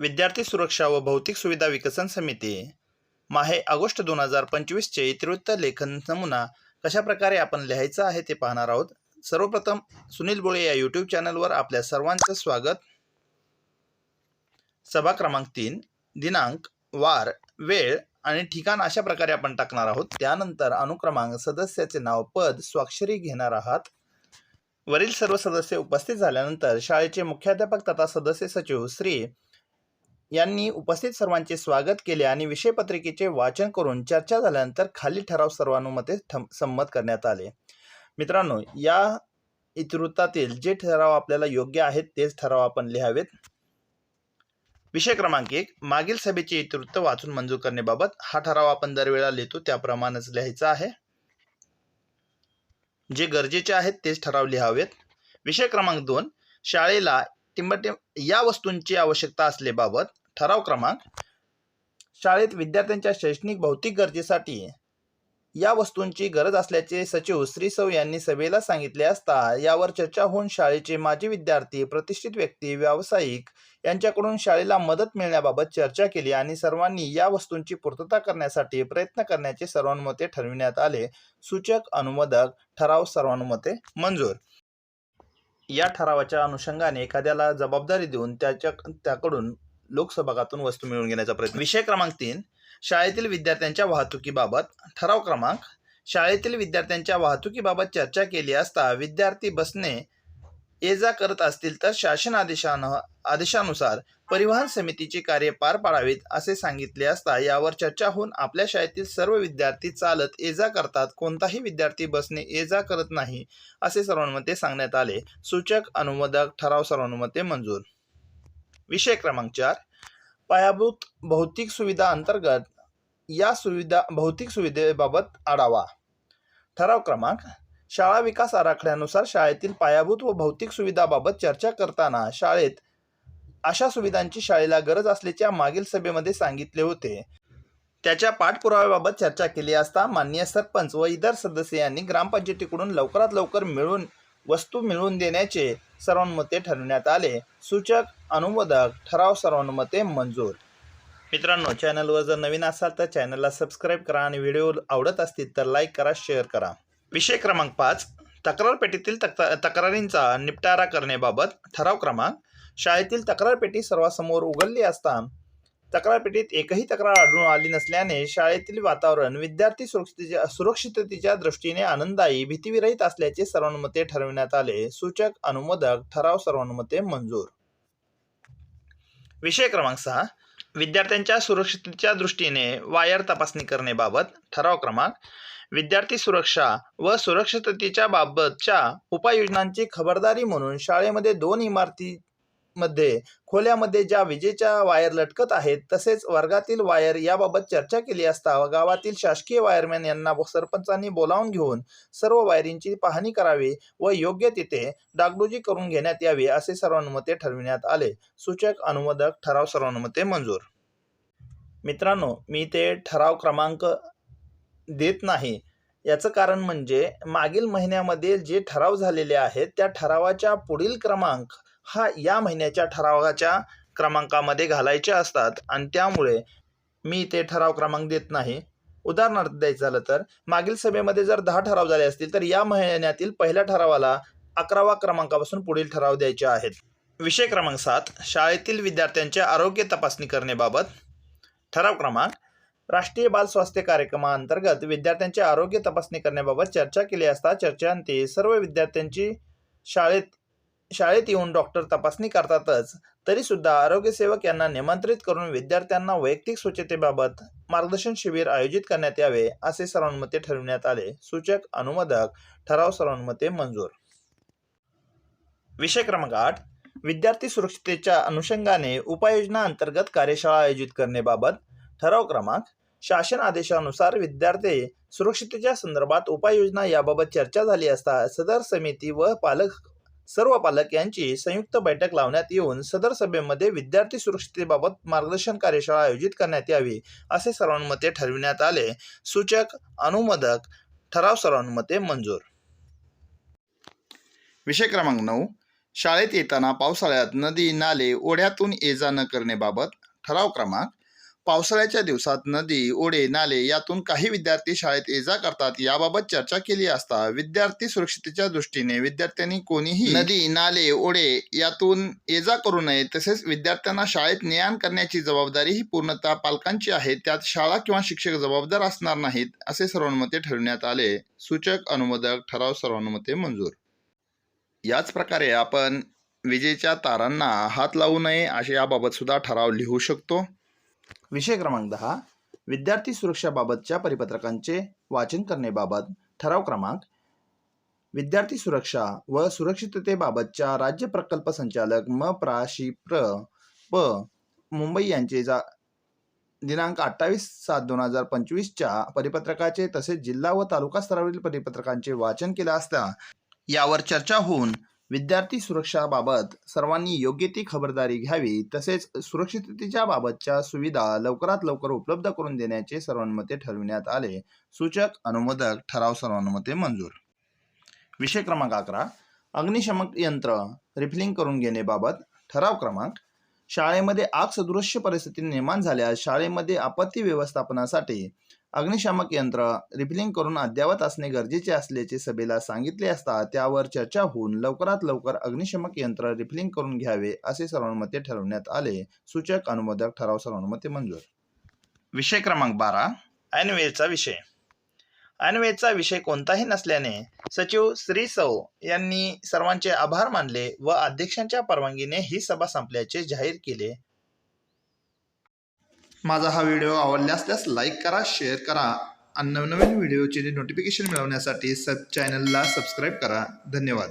विद्यार्थी सुरक्षा व भौतिक सुविधा विकसन समिती माहे ऑगस्ट दोन हजार पंचवीसचे इतिवृत्त लेखन नमुना कशा प्रकारे आपण लिहायचं आहे ते पाहणार आहोत. सर्वप्रथम सुनील बोळे या यूट्यूब चॅनलवर आपल्या सर्वांचं स्वागत. सभा क्रमांक तीन दिनांक वार वेळ आणि ठिकाण अशा प्रकारे आपण टाकणार आहोत. त्यानंतर अनुक्रमांक सदस्याचे नाव पद स्वाक्षरी घेणार आहात. वरील सर्व सदस्य उपस्थित झाल्यानंतर शाळेचे मुख्याध्यापक तथा सदस्य सचिव श्री यांनी उपस्थित सर्वांचे स्वागत केले आणि विषयपत्रिकेचे वाचन करून चर्चा झाल्यानंतर खाली ठराव सर्वानुमते संमत करण्यात आले. मित्रांनो या इतिवृत्तातील जे ठराव आपल्याला योग्य आहेत तेच ठराव आपण लिहावेत. विषय क्रमांक एक मागील सभेचे इतिवृत्त वाचून मंजूर करण्याबाबत हा ठराव आपण दरवेळा लिहितो त्याप्रमाणेच लिहायचा आहे. जे गरजेचे आहेत तेच ठराव लिहावेत. विषय क्रमांक दोन शाळेला टिंबटिंब या वस्तूंची आवश्यकता असलेबाबत ठराव क्रमांक. शाळेत विद्यार्थ्यांच्या शैक्षणिक भौतिक गरजेसाठी या वस्तूंची गरज असल्याचे सचिव श्री सौ यांनी सभेला सांगितले असता यावर चर्चा होऊन शाळेचे माजी विद्यार्थी प्रतिष्ठित व्यक्ती व्यावसायिक यांच्याकडून शाळेला मदत मिळण्याबाबत चर्चा केली आणि सर्वांनी या वस्तूंची पूर्तता करण्यासाठी प्रयत्न करण्याचे सर्वानुमते ठरविण्यात आले. सूचक अनुमोदक ठराव सर्वानुमते मंजूर. या ठरावाच्या अनुषंगाने एखाद्याला जबाबदारी देऊन त्याच्या त्याकडून लोकसभागातून वस्तू मिळवून घेण्याचा प्रयत्न. विषय क्रमांक तीन शाळेतील विद्यार्थ्यांच्या वाहतुकीबाबत ठराव क्रमांक शाळेतील विद्यार्थ्यांच्या वाहतुकीबाबत चर्चा केली असता विद्यार्थी बसने ये जा करत असतील तर शासन आदेशान आदेशानुसार परिवहन समितीची कार्य पार पाडावीत असे सांगितले असता यावर चर्चा होऊन आपल्या शाळेतील सर्व विद्यार्थी चालत ये जा करतात. कोणताही विद्यार्थी बसने ये जा करत नाही असे सर्वांमध्ये सांगण्यात आले. सूचक अनुमोदक ठराव सर्वानुमते मंजूर विषय क्रमांक चार. पायाभूत भौतिक सुविधा अंतर्गत या सुविधा भौतिक सुविधेबाबत आढावा. ठराव क्रमांक शाळा विकास आराखड्यानुसार शाळेतील पायाभूत व भौतिक सुविधाबाबत चर्चा करताना शाळेत अशा सुविधांची शाळेला गरज असल्याच्या मागील सभेमध्ये सांगितले होते. त्याच्या पाठपुराव्याबाबत चर्चा केली असता माननीय सरपंच व इतर सदस्य यांनी ग्रामपंचायतीकडून लवकरात लवकर मिळून वस्तू मिळवून देण्याचे सर्वानुमते ठरवण्यात आले. सूचक अनुमोदक ठराव सर्वानुमते मंजूर. मित्रांनो चॅनलवर जर नवीन असाल तर चॅनलला सबस्क्राईब करा आणि व्हिडिओ आवडत असतील तर लाईक करा शेअर करा. विषय क्रमांक पाच तक्रार पेटीतील तक तक्रारींचा निपटारा करण्याबाबत ठराव क्रमांक. शाळेतील तक्रार पेटी सर्वांसमोर उघडली असता तक्रारपेटीत एकही तक्रार आढळून आली नसल्याने शाळेतील वातावरण विद्यार्थी सुरक्षितेच्या सुरक्षिततेच्या दृष्टीने आनंददायी भीतीविरहित असल्याचे सर्वानुमते ठरविण्यात आले. सूचक अनुमोदक ठराव सर्वानुमते मंजूर. विषय क्रमांक सहा. विद्यार्थ्यांच्या सुरक्षिततेच्या दृष्टीने वायर तपासणी करण्याबाबत ठराव क्रमांक. विद्यार्थी सुरक्षा व सुरक्षिततेच्या बाबतच्या उपाययोजनांची खबरदारी म्हणून शाळेमध्ये दोन इमारती मध्ये खोल्यामध्ये ज्या विजेच्या वायर लटकत आहेत तसेच वर्गातील वायर याबाबत चर्चा केली असता गावातील शासकीय वायरमॅन यांना सरपंचांनी बोलावून घेऊन सर्व वायरिंगची पाहणी करावी व योग्य तिथे डागडुजी करून घेण्यात यावी असे सर्वानुमते ठरविण्यात आले. सूचक अनुमोदक ठराव सर्वानुमते मंजूर. मित्रांनो मी ते ठराव क्रमांक देत नाही. याचं कारण म्हणजे मागील महिन्यामध्ये जे ठराव झालेले आहेत त्या ठरावाच्या पुढील क्रमांक हा या महिन्याच्या ठरावाच्या क्रमांकामध्ये घालायचे असतात. आणि त्यामुळे मी ते ठराव क्रमांक देत नाही. उदाहरणार्थ द्यायचं झालं तर मागील सभेमध्ये जर दहा ठराव झाले असतील तर या महिन्यातील पहिल्या ठरावाला अकरावा क्रमांकापासून पुढील ठराव द्यायचे आहेत. विषय क्रमांक सात शाळेतील विद्यार्थ्यांचे आरोग्य तपासणी करण्याबाबत. ठराव क्रमांक राष्ट्रीय बाल स्वास्थ्य कार्यक्रमाअंतर्गत विद्यार्थ्यांचे आरोग्य तपासणी करण्याबाबत चर्चा केली असता चर्चांती सर्व विद्यार्थ्यांची शाळेत शाळेत येऊन डॉक्टर तपासणी करतातच. तरीसुद्धा आरोग्यसेवक यांना निमंत्रित करून विद्यार्थ्यांना वैयक्तिक स्वच्छतेबाबत मार्गदर्शन शिबिर आयोजित करण्यात यावे असे सर्वानुमते ठरविण्यात आले. सूचक अनुमोदक ठराव सर्वानुमते मंजूर. विषय क्रमांक आठ. विद्यार्थी सुरक्षितेच्या अनुषंगाने उपाययोजना अंतर्गत कार्यशाळा आयोजित करण्याबाबत ठराव क्रमांक शासन आदेशानुसार विद्यार्थी सुरक्षितेच्या संदर्भात उपाययोजना याबाबत चर्चा झाली असता सदर समिती व पालक सर्व पालक यांची संयुक्त बैठक लावण्यात येऊन सदर सभेमध्ये विद्यार्थी सुरक्षितेबाबत मार्गदर्शन कार्यशाळा आयोजित करण्यात यावी असे सर्वानुमते ठरविण्यात आले. सूचक अनुमोदक ठराव सर्वानुमते मंजूर. विषय क्रमांक नऊ. शाळेत येताना पावसाळ्यात नदी नाले ओढ्यातून ये जा न करण्याबाबत ठराव क्रमांक पावसाळ्याच्या दिवसात नदी ओढे नाले यातून काही विद्यार्थी शाळेत ये जा करतात याबाबत चर्चा केली असता विद्यार्थी सुरक्षितेच्या दृष्टीने विद्यार्थ्यांनी कोणीही नदी नाले ओढे यातून ये जा करू नये तसेच विद्यार्थ्यांना शाळेत ने करण्याची जबाबदारी ही पूर्णतः पालकांची आहे. त्यात शाळा किंवा शिक्षक जबाबदार असणार नाहीत असे सर्वानुमते ठरविण्यात आले. सूचक अनुमोदक ठराव सर्वानुमते मंजूर. याच प्रकारे आपण विजेच्या तारांना हात लावू नये असे याबाबत सुद्धा ठराव लिहू शकतो. विषय क्रमांक दहा विद्यार्थी सुरक्षाबाबतच्या परिपत्रकांचे वाचन करण्याबाबत ठराव क्रमांक विद्यार्थी सुरक्षा व सुरक्षिततेबाबतच्या राज्य प्रकल्प संचालक म. प्रा शि प्र प. मुंबई यांचे जा दिनांक अठ्ठावीस सात दोन हजार पंचवीसच्या परिपत्रकाचे तसेच जिल्हा व तालुका स्तरावरील परिपत्रकांचे वाचन केले असता यावर चर्चा होऊन विद्यार्थी सुरक्षाबाबत सर्वांनी योग्य ती खबरदारी घ्यावी तसेच सुरक्षिततेच्या बाबतच्या सुविधा लवकरात लवकर उपलब्ध करून देण्याचे सर्वांमध्ये ठरविण्यात आले. सूचक अनुमोदक ठराव सर्वानुमते मंजूर. विषय क्रमांक अकरा. अग्निशमक यंत्र रिफिलिंग करून घेण्याबाबत ठराव क्रमांक. शाळेमध्ये आग सदृश्य परिस्थिती निर्माण झाल्यास शाळेमध्ये आपत्ती व्यवस्थापनासाठी अग्निशामक यंत्र रिफिलिंग करून अद्ययावत असणे गरजेचे असल्याचे सभेला सांगितले असता त्यावर चर्चा होऊन लवकरात लवकर अग्निशामक यंत्र रिफिलिंग करून घ्यावे असे सर्वांमते ठरवण्यात आले. सूचक अनुमोदक ठराव सर्वानुमते मंजूर. विषय क्रमांक बारा. ऐनवेळचा विषय. ऐनवेळचा विषय कोणताही नसल्याने सचिव श्री सौ यांनी सर्वांचे आभार मानले व अध्यक्षांच्या परवानगीने ही सभा संपल्याचे जाहीर केले. माझा हा व्हिडिओ आवडला असल्यास लाईक करा शेअर करा आणि नवनवीन व्हिडिओचे नोटिफिकेशन मिळवण्यासाठी सब चॅनलला सबस्क्राईब करा. धन्यवाद.